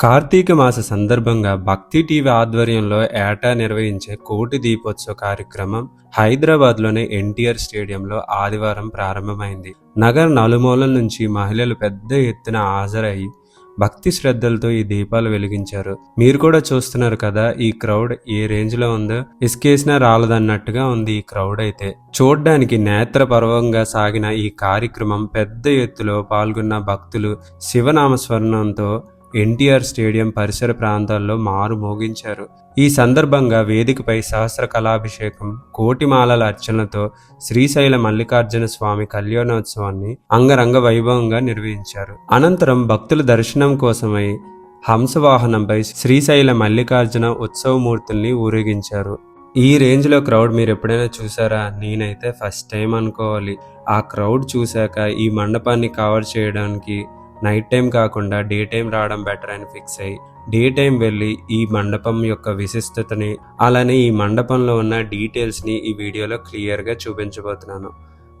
కార్తీక మాస సందర్భంగా భక్తి టీవీ ఆధ్వర్యంలో ఏటా నిర్వహించే కోటి దీపోత్సవ కార్యక్రమం హైదరాబాద్లోని ఎన్టీఆర్ స్టేడియంలో ఆదివారం ప్రారంభమైంది. నగర నలుమూలల నుంచి మహిళలు పెద్ద ఎత్తున హాజరయ్యి భక్తి శ్రద్ధలతో ఈ దీపాలు వెలిగించారు. మీరు కూడా చూస్తున్నారు కదా ఈ క్రౌడ్ ఏ రేంజ్లో ఉందో ఇసుకేసినా రాలదన్నట్టుగా ఉంది ఈ క్రౌడ్ అయితే. చూడ్డానికి నేత్ర పర్వంగా సాగిన ఈ కార్యక్రమం పెద్ద ఎత్తులో పాల్గొన్న భక్తులు శివనామస్మరణంతో ఎన్టీఆర్ స్టేడియం పరిసర ప్రాంతాల్లో మారు మోగించారు. ఈ సందర్భంగా వేదికపై సహస్ర కళాభిషేకం కోటిమాలల అర్చనలతో శ్రీశైల మల్లికార్జున స్వామి కళ్యాణోత్సవాన్ని అంగరంగ వైభవంగా నిర్వహించారు. అనంతరం భక్తుల దర్శనం కోసమై హంసవాహనంపై శ్రీశైల మల్లికార్జున ఉత్సవమూర్తుల్ని ఊరేగించారు. ఈ రేంజ్లో క్రౌడ్ మీరు ఎప్పుడైనా చూసారా? నేనైతే ఫస్ట్ టైం అనుకోవాలి. ఆ క్రౌడ్ చూశాక ఈ మండపాన్ని కవర్ చేయడానికి నైట్ టైం కాకుండా డే టైం రావడం బెటర్ అని ఫిక్స్ అయ్యి డే టైం వెళ్ళి ఈ మండపం యొక్క విశిష్టతని అలానే ఈ మండపంలో ఉన్న డీటెయిల్స్ని ఈ వీడియోలో క్లియర్గా చూపించబోతున్నాను.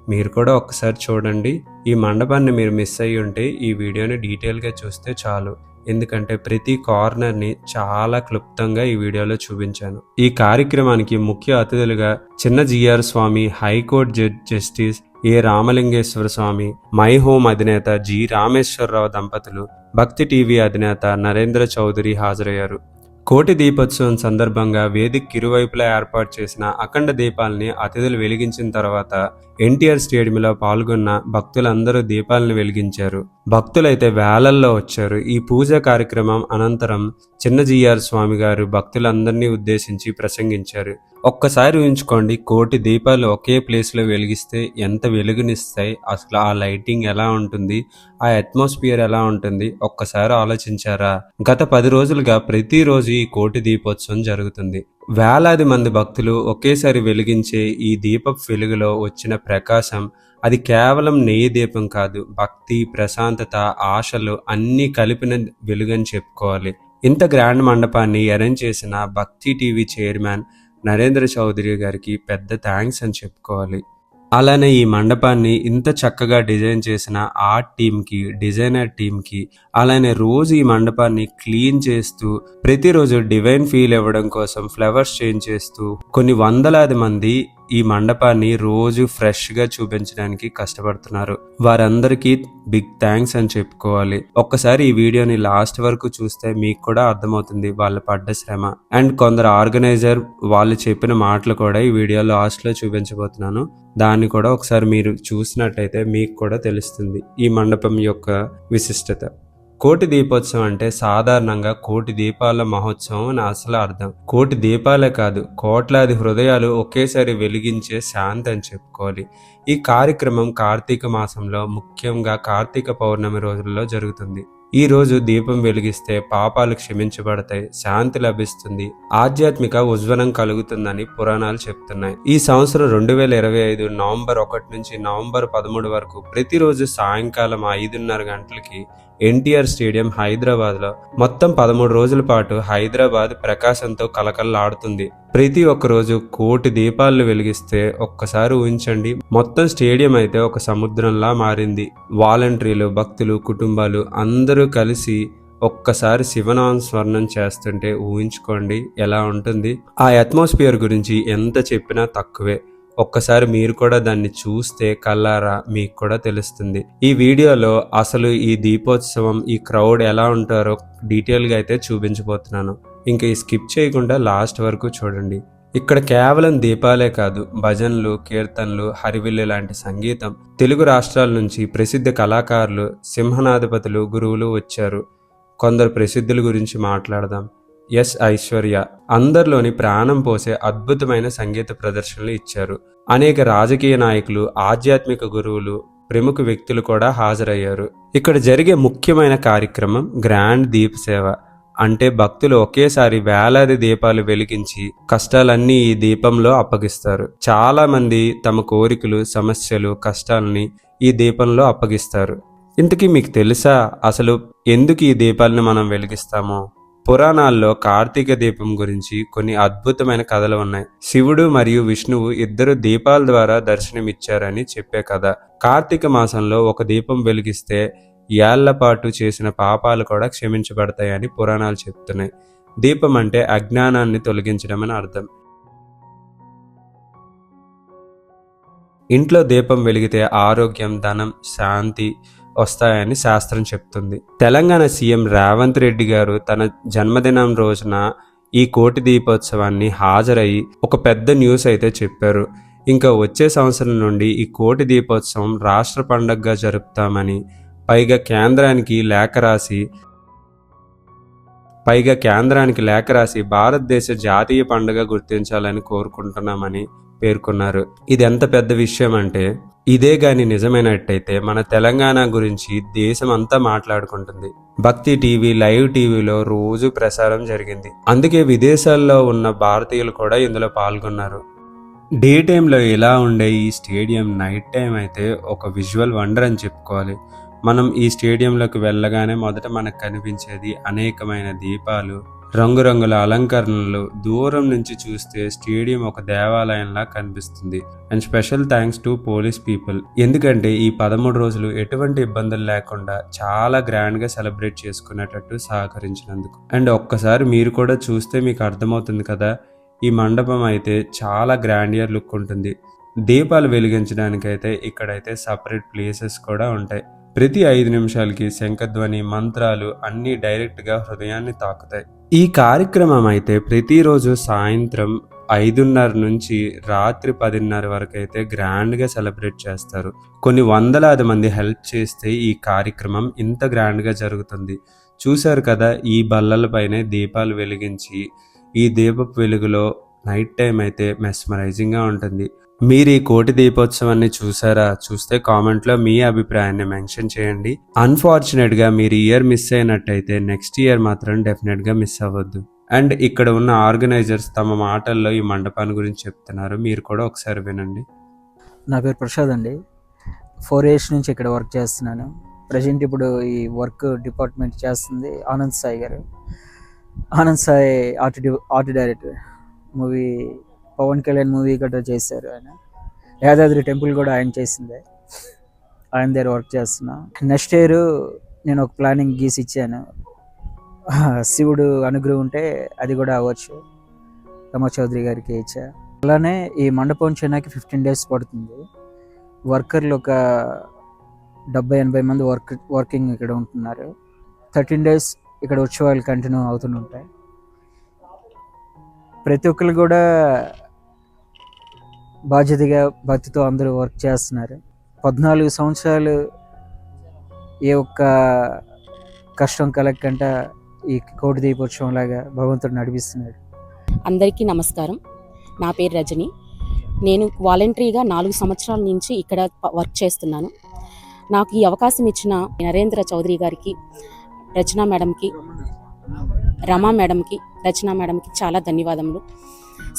మీరు కూడా ఒక్కసారి చూడండి. ఈ మండపాన్ని మీరు మిస్ అయ్యి ఉంటే ఈ వీడియోని డీటెయిల్గా చూస్తే చాలు. ఎందుకంటే ప్రతి కార్నర్ని చాలా క్లుప్తంగా ఈ వీడియోలో చూపించాను. ఈ కార్యక్రమానికి ముఖ్య అతిథులుగా Chinna Jeeyar Swami high court judge justice A Ramalingeswara Swami My Home అధినేత జి. రామేశ్వరరావు దంపతులు భక్తి టీవీ అధినేత నరేంద్ర చౌదరి హాజరయ్యారు. కోటి దీపోత్సవం సందర్భంగా వేదిక ఇరువైపులా ఏర్పాటు చేసిన అఖండ దీపాలని అతిథులు వెలిగించిన తర్వాత ఎన్టీఆర్ స్టేడియంలో పాల్గొన్న భక్తులందరూ దీపాలను వెలిగించారు. భక్తులైతే వేలల్లో వచ్చారు. ఈ పూజ కార్యక్రమం అనంతరం చిన్నజీఆర్ స్వామి గారు భక్తులందరినీ ఉద్దేశించి ప్రసంగించారు. ఒక్కసారి ఊహించుకోండి కోటి దీపాలు ఒకే ప్లేస్లో వెలిగిస్తే ఎంత వెలుగునిస్తాయి? అసలు ఆ లైటింగ్ ఎలా ఉంటుంది? ఆ అట్మాస్ఫియర్ ఎలా ఉంటుంది? ఒక్కసారి ఆలోచించారా? గత పది రోజులుగా ప్రతిరోజు ఈ కోటి దీపోత్సవం జరుగుతుంది. వేలాది మంది భక్తులు ఒకేసారి వెలిగించే ఈ దీపపు వెలుగులో వచ్చిన ప్రకాశం అది కేవలం నెయ్యి దీపం కాదు భక్తి ప్రశాంతత ఆశలు అన్నీ కలిపిన వెలుగని చెప్పుకోవాలి. ఇంత గ్రాండ్ మండపాన్ని అరేంజ్ చేసిన భక్తి టీవీ చైర్మన్ నరేంద్ర చౌదరి గారికి పెద్ద థ్యాంక్స్ అని చెప్పుకోవాలి. అలానే ఈ మండపాన్ని ఇంత చక్కగా డిజైన్ చేసిన ఆర్ట్ టీమ్కి డిజైనర్ టీమ్కి అలానే రోజు ఈ మండపాన్ని క్లీన్ చేస్తూ ప్రతిరోజు డివైన్ ఫీల్ ఇవ్వడం కోసం ఫ్లవర్స్ చేంజ్ చేస్తూ కొన్ని వందలాది మంది ఈ మండపాన్ని రోజు ఫ్రెష్గా చూపించడానికి కష్టపడుతున్నారు. వారందరికీ బిగ్ థ్యాంక్స్ అని చెప్పుకోవాలి. ఒక్కసారి ఈ వీడియోని లాస్ట్ వరకు చూస్తే మీకు కూడా అర్థమవుతుంది వాళ్ళు పడ్డ శ్రమ. అండ్ కొందరు ఆర్గనైజర్ వాళ్ళు చెప్పిన మాటలు కూడా ఈ వీడియో లాస్ట్లో చూపించబోతున్నాను. దాన్ని కూడా ఒకసారి మీరు చూసినట్టయితే మీకు కూడా తెలుస్తుంది ఈ మండపం యొక్క విశిష్టత. కోటి దీపోత్సవం అంటే సాధారణంగా కోటి దీపాల మహోత్సవం అని అసలు అర్థం. కోటి దీపాలే కాదు కోట్లాది హృదయాలు ఒకేసారి వెలిగించే శాంతి అని చెప్పుకోవాలి. ఈ కార్యక్రమం కార్తీక మాసంలో ముఖ్యంగా కార్తీక పౌర్ణమి రోజుల్లో జరుగుతుంది. ఈ రోజు దీపం వెలిగిస్తే పాపాలు క్షమించబడతాయి శాంతి లభిస్తుంది ఆధ్యాత్మిక ఉజ్వలం కలుగుతుందని పురాణాలు చెప్తున్నాయి. ఈ సంవత్సరం రెండు వేల ఇరవై ఐదు నవంబర్ ఒకటి నుంచి నవంబర్ పదమూడు వరకు ప్రతిరోజు సాయంకాలం ఐదున్నర గంటలకి ఎన్టీఆర్ స్టేడియం హైదరాబాద్లో మొత్తం పదమూడు రోజుల పాటు హైదరాబాద్ ప్రకాశంతో కలకల్లాడుతుంది ప్రతి ఒక్క రోజు కోటి దీపాలను వెలిగిస్తే ఒక్కసారి ఊహించండి మొత్తం స్టేడియం అయితే ఒక సముద్రంలా మారింది. వాలంటీర్లు భక్తులు కుటుంబాలు అందరూ కలిసి ఒక్కసారి శివనామ స్వర్ణం చేస్తుంటే ఊహించుకోండి ఎలా ఉంటుంది? ఆ అట్మాస్ఫియర్ గురించి ఎంత చెప్పినా తక్కువే. ఒక్కసారి మీరు కూడా దాన్ని చూస్తే కల్లారా మీకు కూడా తెలుస్తుంది. ఈ వీడియోలో అసలు ఈ దీపోత్సవం ఈ క్రౌడ్ ఎలా ఉంటారో డీటెయిల్గా అయితే చూపించబోతున్నాను. ఇంకా ఈ స్కిప్ చేయకుండా లాస్ట్ వరకు చూడండి. ఇక్కడ కేవలం దీపాలే కాదు భజనలు కీర్తనలు హరివిల్లు లాంటి సంగీతం తెలుగు రాష్ట్రాల నుంచి ప్రసిద్ధ కళాకారులు సింహనాధిపతులు గురువులు వచ్చారు. కొందరు ప్రసిద్ధుల గురించి మాట్లాడదాం. ఎస్ ఐశ్వర్య అందరిలోని ప్రాణం పోసే అద్భుతమైన సంగీత ప్రదర్శనలు ఇచ్చారు. అనేక రాజకీయ నాయకులు ఆధ్యాత్మిక గురువులు ప్రముఖ వ్యక్తులు కూడా హాజరయ్యారు. ఇక్కడ జరిగే ముఖ్యమైన కార్యక్రమం గ్రాండ్ దీప్ సేవ. అంటే భక్తులు ఒకేసారి వేలాది దీపాలు వెలిగించి కష్టాలన్నీ ఈ దీపంలో అప్పగిస్తారు. చాలా మంది తమ కోరికలు సమస్యలు కష్టాలని ఈ దీపంలో అప్పగిస్తారు. ఇంతకీ మీకు తెలుసా అసలు ఎందుకు ఈ దీపాలను మనం వెలిగిస్తామో? పురాణాల్లో కార్తీక దీపం గురించి కొన్ని అద్భుతమైన కథలు ఉన్నాయి. శివుడు మరియు విష్ణువు ఇద్దరు దీపాల ద్వారా దర్శనమిచ్చారని చెప్పే కథ. కార్తీక మాసంలో ఒక దీపం వెలిగిస్తే ఏళ్ళపాటు చేసిన పాపాలు కూడా క్షమించబడతాయని పురాణాలు చెప్తున్నాయి. దీపం అంటే అజ్ఞానాన్ని తొలగించడం అని అర్థం. ఇంట్లో దీపం వెలిగితే ఆరోగ్యం ధనం శాంతి వస్తాయని శాస్త్రం చెప్తుంది. తెలంగాణ సీఎం రేవంత్ రెడ్డి గారు తన జన్మదినం రోజున ఈ కోటి దీపోత్సవాన్ని హాజరయ్యి ఒక పెద్ద న్యూస్ అయితే చెప్పారు. ఇంకా వచ్చే సంవత్సరం నుండి ఈ కోటి దీపోత్సవం రాష్ట్ర పండగగా జరుపుతామని పైగా కేంద్రానికి లేఖ రాసి పైగా కేంద్రానికి లేఖ రాసి భారతదేశ జాతీయ పండుగ గుర్తించాలని కోరుకుంటున్నామని పేర్కొన్నారు. ఇది ఎంత పెద్ద విషయం అంటే ఇదే గాని నిజమైనట్టయితే మన తెలంగాణ గురించి దేశం అంతా మాట్లాడుకుంటుంది. భక్తి టీవీ లైవ్ టీవీలో రోజు ప్రసారం జరిగింది. అందుకే విదేశాల్లో ఉన్న భారతీయులు కూడా ఇందులో పాల్గొన్నారు. డే టైంలో ఎలా ఉండే ఈ స్టేడియం నైట్ టైం అయితే ఒక విజువల్ వండర్ అని చెప్పుకోవాలి. మనం ఈ స్టేడియంలోకి వెళ్ళగానే మొదట మనకు కనిపించేది అనేకమైన దీపాలు రంగురంగుల అలంకరణలు. దూరం నుంచి చూస్తే స్టేడియం ఒక దేవాలయంలా కనిపిస్తుంది. And special thanks to police people. ఎందుకంటే ఈ పదమూడు రోజులు ఎటువంటి ఇబ్బందులు లేకుండా చాలా గ్రాండ్గా సెలబ్రేట్ చేసుకునేటట్టు సహకరించినందుకు. అండ్ ఒక్కసారి మీరు కూడా చూస్తే మీకు అర్థమవుతుంది కదా ఈ మండపం అయితే చాలా గ్రాండియర్ లుక్ ఉంటుంది. దీపాలు వెలిగించడానికైతే ఇక్కడైతే సపరేట్ ప్లేసెస్ కూడా ఉంటాయి. ప్రతి ఐదు నిమిషాలకి శంఖధ్వని మంత్రాలు అన్నీ డైరెక్ట్గా హృదయాన్ని తాకుతాయి. ఈ కార్యక్రమం అయితే ప్రతిరోజు సాయంత్రం ఐదున్నర నుంచి రాత్రి పదిన్నర వరకు అయితే గ్రాండ్గా సెలబ్రేట్ చేస్తారు. కొన్ని వందలాది మంది హెల్ప్ చేస్తే ఈ కార్యక్రమం ఇంత గ్రాండ్గా జరుగుతుంది. చూశారు కదా ఈ బల్లలపైనే దీపాలు వెలిగించి ఈ దీపపు వెలుగులో నైట్ టైం అయితే మెస్మరైజింగ్గా ఉంటుంది. మీరు ఈ కోటి దీపోత్సవాన్ని చూసారా? చూస్తే కామెంట్లో మీ అభిప్రాయాన్ని మెన్షన్ చేయండి. అన్ఫార్చునేట్గా మీరు ఇయర్ మిస్ అయినట్టయితే నెక్స్ట్ ఇయర్ మాత్రం డెఫినెట్గా మిస్ అవ్వద్దు. అండ్ ఇక్కడ ఉన్న ఆర్గనైజర్స్ తమ మాటల్లో ఈ మండపాన్ని గురించి చెప్తున్నారు. మీరు కూడా ఒకసారి వినండి. నా పేరు ప్రసాద్ అండి. ఫోర్ ఇయర్స్ నుంచి ఇక్కడ వర్క్ చేస్తున్నాను. ప్రజెంట్ ఇప్పుడు ఈ వర్క్ డిపార్ట్మెంట్ చేస్తుంది ఆనంద్ సాయి గారు. Anand Sai art D- art director movie Pawan Kalyan movie గట్రా చేశారు ఆయన. యాదాద్రి టెంపుల్ కూడా ఆయన చేసిందే. ఆయన దగ్గర వర్క్ చేస్తున్నా. నెక్స్ట్ ఇయర్ నేను ఒక ప్లానింగ్ గీసి ఇచ్చాను. శివుడు అనుగ్రహం ఉంటే అది కూడా అవ్వచ్చు. రమా చౌదరి గారికి ఇచ్చా. అలానే ఈ మండపం చేయడానికి ఫిఫ్టీన్ డేస్ పడుతుంది. వర్కర్లు ఒక డెబ్బై ఎనభై మంది వర్క్ వర్కింగ్ ఇక్కడ ఉంటున్నారు. థర్టీన్ డేస్ ఇక్కడ ఉత్సవాలు కంటిన్యూ అవుతుంటాయి ప్రతి ఒక్కరు కూడా బాధ్యతగా భక్తితో అందరూ వర్క్ చేస్తున్నారు. పద్నాలుగు సంవత్సరాలు ఏ ఒక్క కష్టం కలగకుండా ఈ కోటి దీపోత్సవం లాగా భగవంతుడు నడిపిస్తున్నాడు. అందరికీ నమస్కారం. నా పేరు రజని. నేను వాలంటరీగా నాలుగు సంవత్సరాల నుంచి ఇక్కడ వర్క్ చేస్తున్నాను. నాకు ఈ అవకాశం ఇచ్చిన నరేంద్ర చౌదరి గారికి రచనా మేడంకి రమా మేడంకి రచనా మేడంకి చాలా ధన్యవాదములు.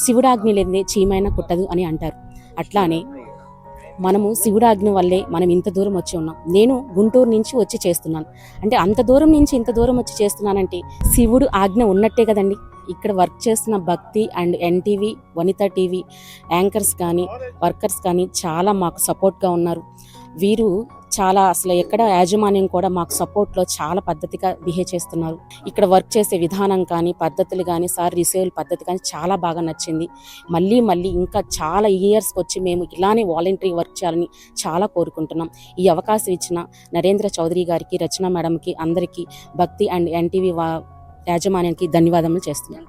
శివుడాజ్ఞ లేదే చీమైన కుట్టదు అని అంటారు. అట్లానే మనము శివుడాజ్ఞ వల్లే మనం ఇంత దూరం వచ్చి ఉన్నాం. నేను గుంటూరు నుంచి వచ్చి చేస్తున్నాను. అంటే అంత దూరం నుంచి ఇంత దూరం వచ్చి చేస్తున్నానంటే శివుడు ఆజ్ఞ ఉన్నట్టే కదండి. ఇక్కడ వర్క్ చేస్తున్న Bhakti and NTV Vanitha TV anchors కానీ వర్కర్స్ కానీ చాలా మాకు సపోర్ట్గా ఉన్నారు. వీరు చాలా అసలు ఎక్కడ యాజమాన్యం కూడా మాకు సపోర్ట్లో చాలా పద్ధతిగా బిహేవ్ చేస్తున్నారు. ఇక్కడ వర్క్ చేసే విధానం కానీ పద్ధతులు కానీ సార్ రిసీవ్ పద్ధతి కానీ చాలా బాగా నచ్చింది. మళ్ళీ మళ్ళీ ఇంకా చాలా ఇయర్స్కి వచ్చి మేము ఇలానే వాలంటరీ వర్క్ చేయాలని చాలా కోరుకుంటున్నాం. ఈ అవకాశం ఇచ్చిన నరేంద్ర చౌదరి గారికి రచన మేడంకి అందరికీ భక్తి అండ్ ఎన్టీవీ వా యాజమాన్యానికి ధన్యవాదములు చేస్తున్నాను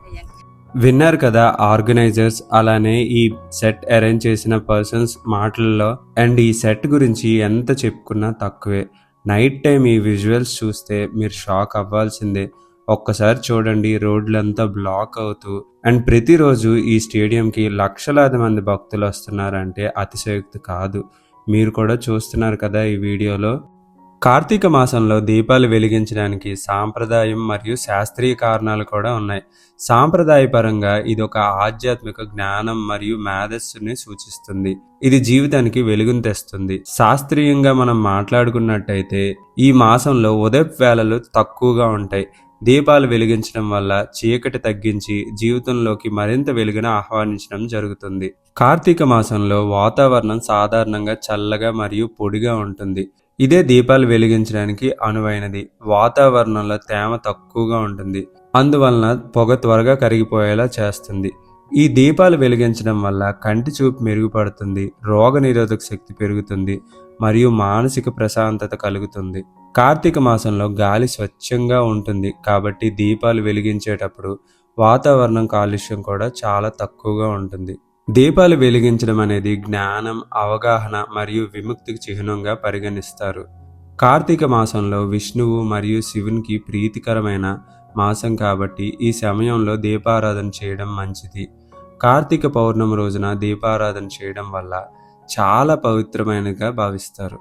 విన్నారు కదా ఆర్గనైజర్స్ అలానే ఈ సెట్ అరేంజ్ చేసిన పర్సన్స్ మాటల్లో. అండ్ ఈ సెట్ గురించి ఎంత చెప్పుకున్నా తక్కువే. నైట్ టైం ఈ విజువల్స్ చూస్తే మీరు షాక్ అవ్వాల్సిందే. ఒక్కసారి చూడండి రోడ్లంతా బ్లాక్ అవుతూ. అండ్ ప్రతిరోజు ఈ స్టేడియంకి లక్షలాది మంది భక్తులు వస్తున్నారంటే అతిశయోక్తి కాదు. మీరు కూడా చూస్తున్నారు కదా ఈ వీడియోలో. కార్తీక మాసంలో దీపాలు వెలిగించడానికి సాంప్రదాయం మరియు శాస్త్రీయ కారణాలు కూడా ఉన్నాయి. సాంప్రదాయపరంగా ఇది ఒక ఆధ్యాత్మిక జ్ఞానం మరియు మేధస్సుని సూచిస్తుంది. ఇది జీవితానికి వెలుగును తెస్తుంది. శాస్త్రీయంగా మనం మాట్లాడుకున్నట్టయితే ఈ మాసంలో ఉదయపు వేళలు తక్కువగా ఉంటాయి. దీపాలు వెలిగించడం వల్ల చీకటి తగ్గించి జీవితంలోకి మరింత వెలుగును ఆహ్వానించడం జరుగుతుంది. కార్తీక మాసంలో వాతావరణం సాధారణంగా చల్లగా మరియు పొడిగా ఉంటుంది. ఇదే దీపాలు వెలిగించడానికి అనువైనది. వాతావరణంలో తేమ తక్కువగా ఉంటుంది. అందువలన పొగ త్వరగా కరిగిపోయేలా చేస్తుంది. ఈ దీపాలు వెలిగించడం వల్ల కంటి చూపు మెరుగుపడుతుంది. రోగ నిరోధక శక్తి పెరుగుతుంది. మరియు మానసిక ప్రశాంతత కలుగుతుంది. కార్తీక మాసంలో గాలి స్వచ్ఛంగా ఉంటుంది. కాబట్టి దీపాలు వెలిగించేటప్పుడు వాతావరణం కాలుష్యం కూడా చాలా తక్కువగా ఉంటుంది. దీపాలు వెలిగించడం అనేది జ్ఞానం అవగాహన మరియు విముక్తికి చిహ్నంగా పరిగణిస్తారు. కార్తీక మాసంలో విష్ణువు మరియు శివునికి ప్రీతికరమైన మాసం కాబట్టి ఈ సమయంలో దీపారాధన చేయడం మంచిది. కార్తీక పౌర్ణమి రోజున దీపారాధన చేయడం వల్ల చాలా పవిత్రమైనదిగా భావిస్తారు.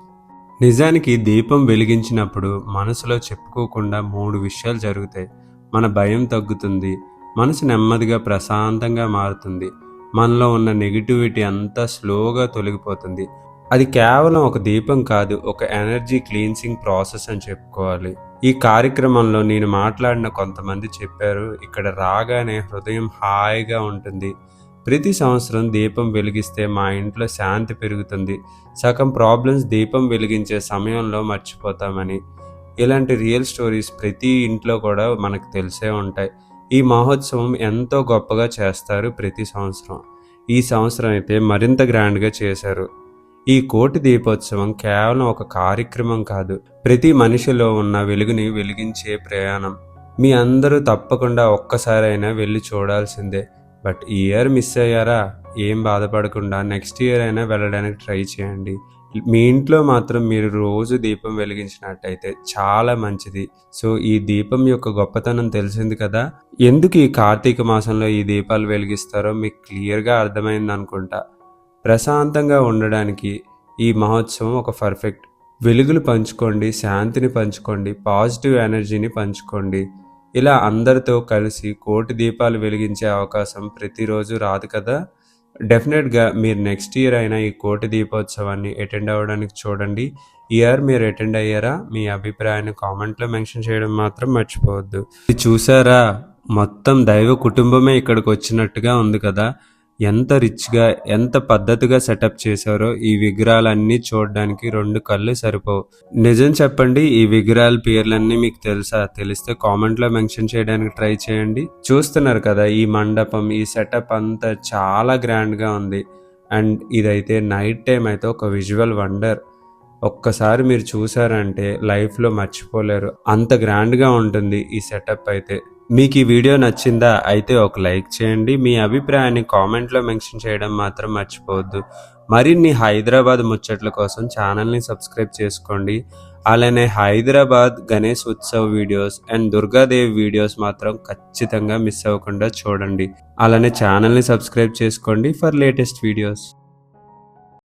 నిజానికి దీపం వెలిగించినప్పుడు మనసులో చెప్పుకోకుండా మూడు విషయాలు జరుగుతాయి. మన భయం తగ్గుతుంది. మనసు నెమ్మదిగా ప్రశాంతంగా మారుతుంది. మనలో ఉన్న నెగిటివిటీ అంతా స్లోగా తొలగిపోతుంది. అది కేవలం ఒక దీపం కాదు ఒక ఎనర్జీ క్లీన్సింగ్ ప్రాసెస్ అని చెప్పుకోవాలి. ఈ కార్యక్రమంలో నేను మాట్లాడిన కొంతమంది చెప్పారు ఇక్కడ రాగానే హృదయం హాయిగా ఉంటుంది. ప్రతి సంవత్సరం దీపం వెలిగిస్తే మా ఇంట్లో శాంతి పెరుగుతుంది. సగం ప్రాబ్లమ్స్ దీపం వెలిగించే సమయంలో మర్చిపోతామని. ఇలాంటి రియల్ స్టోరీస్ ప్రతి ఇంట్లో కూడా మనకు తెలిసే ఉంటాయి. ఈ మహోత్సవం ఎంతో గొప్పగా చేస్తారు ప్రతి సంవత్సరం. ఈ సంవత్సరం అయితే మరింత గ్రాండ్గా చేశారు. ఈ కోటి దీపోత్సవం కేవలం ఒక కార్యక్రమం కాదు ప్రతి మనిషిలో ఉన్న వెలుగుని వెలిగించే ప్రయాణం. మీ అందరూ తప్పకుండా ఒక్కసారైనా వెళ్ళి చూడాల్సిందే. బట్ ఈ ఇయర్ మిస్ అయ్యారా? ఏం బాధపడకుండా నెక్స్ట్ ఇయర్ అయినా వెళ్ళడానికి ట్రై చేయండి. మీ ఇంట్లో మాత్రం మీరు రోజు దీపం వెలిగించినట్టయితే చాలా మంచిది. సో ఈ దీపం యొక్క గొప్పతనం తెలిసింది కదా? ఎందుకు ఈ కార్తీక మాసంలో ఈ దీపాలు వెలిగిస్తారో మీకు క్లియర్గా అర్థమైంది అనుకుంటా. ప్రశాంతంగా ఉండడానికి ఈ మహోత్సవం ఒక పర్ఫెక్ట్. వెలుగులు పంచుకోండి శాంతిని పంచుకోండి పాజిటివ్ ఎనర్జీని పంచుకోండి. ఇలా అందరితో కలిసి కోటి దీపాలు వెలిగించే అవకాశం ప్రతిరోజు రాదు కదా? డెఫినెట్గా మీరు నెక్స్ట్ ఇయర్ అయినా ఈ కోటి దీపోత్సవాన్ని అటెండ్ అవ్వడానికి చూడండి. ఈ ఇయర్ మీరు అటెండ్ అయ్యారా? మీ అభిప్రాయాన్ని కామెంట్లో మెన్షన్ చేయడం మాత్రం మర్చిపోవద్దు. ఇది చూసారా? మొత్తం దైవ కుటుంబమే ఇక్కడికి వచ్చినట్టుగా ఉంది కదా. ఎంత రిచ్గా ఎంత పద్ధతిగా సెటప్ చేశారో ఈ విగ్రహాలన్నీ చూడడానికి రెండు కళ్ళు సరిపోవు. నిజం చెప్పండి ఈ విగ్రహాల పేర్లన్నీ మీకు తెలుసా? తెలిస్తే కామెంట్లో మెన్షన్ చేయడానికి ట్రై చేయండి. చూస్తున్నారు కదా ఈ మండపం ఈ సెటప్ అంతా చాలా గ్రాండ్గా ఉంది. అండ్ ఇదైతే నైట్ టైం అయితే ఒక విజువల్ వండర్. ఒక్కసారి మీరు చూసారంటే లైఫ్లో మర్చిపోలేరు. అంత గ్రాండ్గా ఉంటుంది ఈ సెటప్ అయితే. మీకు ఈ వీడియో నచ్చిందా అయితే ఒక లైక్ చేయండి. మీ అభిప్రాయాన్ని కామెంట్లో మెన్షన్ చేయడం మాత్రం మర్చిపోవద్దు. మరిన్ని హైదరాబాద్ ముచ్చట్ల కోసం ఛానల్ని సబ్స్క్రైబ్ చేసుకోండి. అలానే Hyderabad Ganesh Utsav videos and Durgadevi videos మాత్రం ఖచ్చితంగా మిస్ అవ్వకుండా చూడండి. అలానే ఛానల్ని సబ్స్క్రైబ్ చేసుకోండి ఫర్ లేటెస్ట్ వీడియోస్.